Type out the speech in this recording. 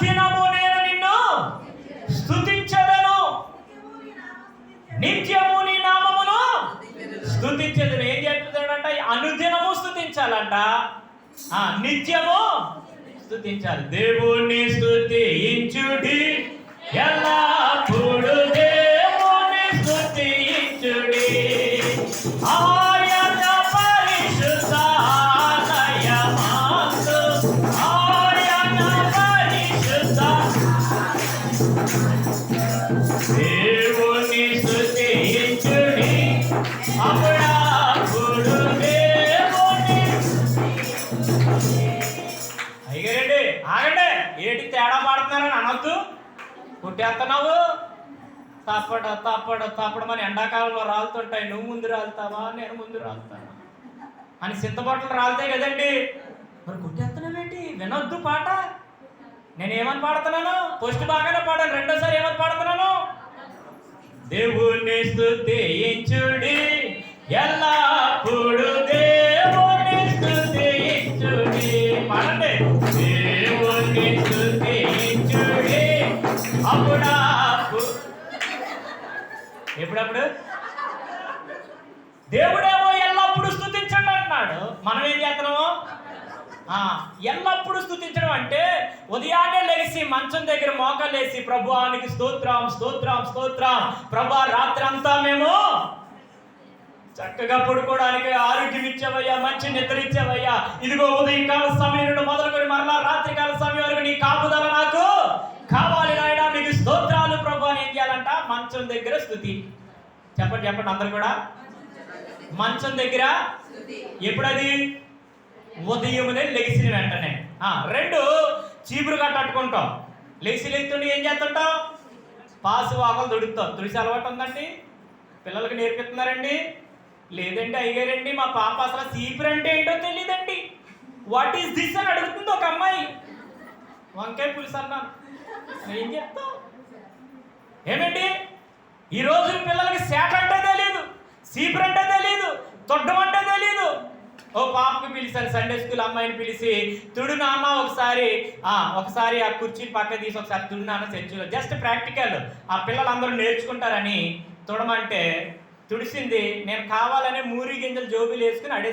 దినము నేను నిన్ను స్థుతించదను నిత్యము నీ నామమును స్తుతించదను. ఏం చెప్తున్నాడంట అనుదినము స్థుతించాలంట నిత్యము స్థుతించాలి దేవుణ్ణి స్థుతించుడి ఎలా అయ్యారండి ఆగండి. ఏటి తేడా పాడుతున్నారని అనొద్దు. కొట్టేస్తున్నావు? తప్పడ తప్పడ తప్పడమని ఎండాకాలంలో రాలుతుంటాయి. నువ్వు ముందు రాలుతావా? నేను ముందు రాలుతావా అని సింతబట్టలు రాలుతాయి కదండి. మరి కుట్టేస్తున్నావేంటి? వినొద్దు పాట. నేను ఏమని పాడుతున్నాను? ఫస్ట్ బాగానే పాడాను రెండోసారి ఏమని పాడుతున్నాను? దేవుని స్థుతించుడి ఎల్లప్పుడు దేవుని స్థుతించుడి పాడండి. దేవుని స్థుతించుడి అప్పుడప్పుడు. ఎప్పుడప్పుడు? దేవుడేమో ఎల్లప్పుడు స్థుతించండి అంటున్నాడు మనం ఏం చేస్తున్నాము? ఎల్లప్పుడూ స్తుతించడం అంటే ఉదయాన్నే లేచి మంచం దగ్గర మోకలేసి ప్రభువానికి స్తోత్రం స్తోత్రం స్తోత్రం. ప్రభా రాత్రి అంతా మేము చక్కగా పడుకోవడానికి ఆరోగ్యం ఇచ్చావయ్యా మంచి నిద్ర ఇచ్చావయ్యా ఇదిగో ఉదయకాల సమయం నుండి మొదలుకొని మరలా రాత్రికాల సమయం వరకు నీ కాపుదల నాకు కావాలి నాయన. మీకు స్తోత్రాలు ప్రభు అని ఏం చేయాలంట? మంచం దగ్గర స్థుతి చెప్పండి చెప్పండి అందరు కూడా. మంచం దగ్గర ఎప్పుడది? ఉదయమునే లెగిసిన వెంటనే. రెండు చీపురు కట్టట్టుకుంటాం. లెగిసి లెగుతుండి ఏం చేస్తుంటాం? పాసు వాకలు దుడుతాం తుడిసి అలవాటు ఉందండి? పిల్లలకి నేర్పిస్తున్నారండి? లేదండి అయ్యారండి. మా పాప అసలు చీపురు అంటే ఏంటో తెలియదండి వాట్ ఈస్ దిస్ అని అడుగుతుంది ఒక అమ్మాయి. వంకాయ పులుసు అన్నాను. ఏం చెప్తాం ఏమండి? ఈ రోజు పిల్లలకి శాఖ అంటే తెలియదు సీపురు అంటే తెలియదు తొడ్డం అంటే తెలియదు ఓ పాపకు పిలిచాను సండే స్కూల్ అమ్మాయిని పిలిచి తుడు నాన్న ఒకసారి ఆ ఒకసారి ఆ కుర్చీ పక్క తీసి ఒకసారి తుడు నాన్న సెంచులో జస్ట్ ప్రాక్టికల్ ఆ పిల్లలందరూ నేర్చుకుంటారని తుడమంటే తుడిసింది నేను కావాలనే మూరి గింజలు జోబీలు వేసుకుని అడేసాను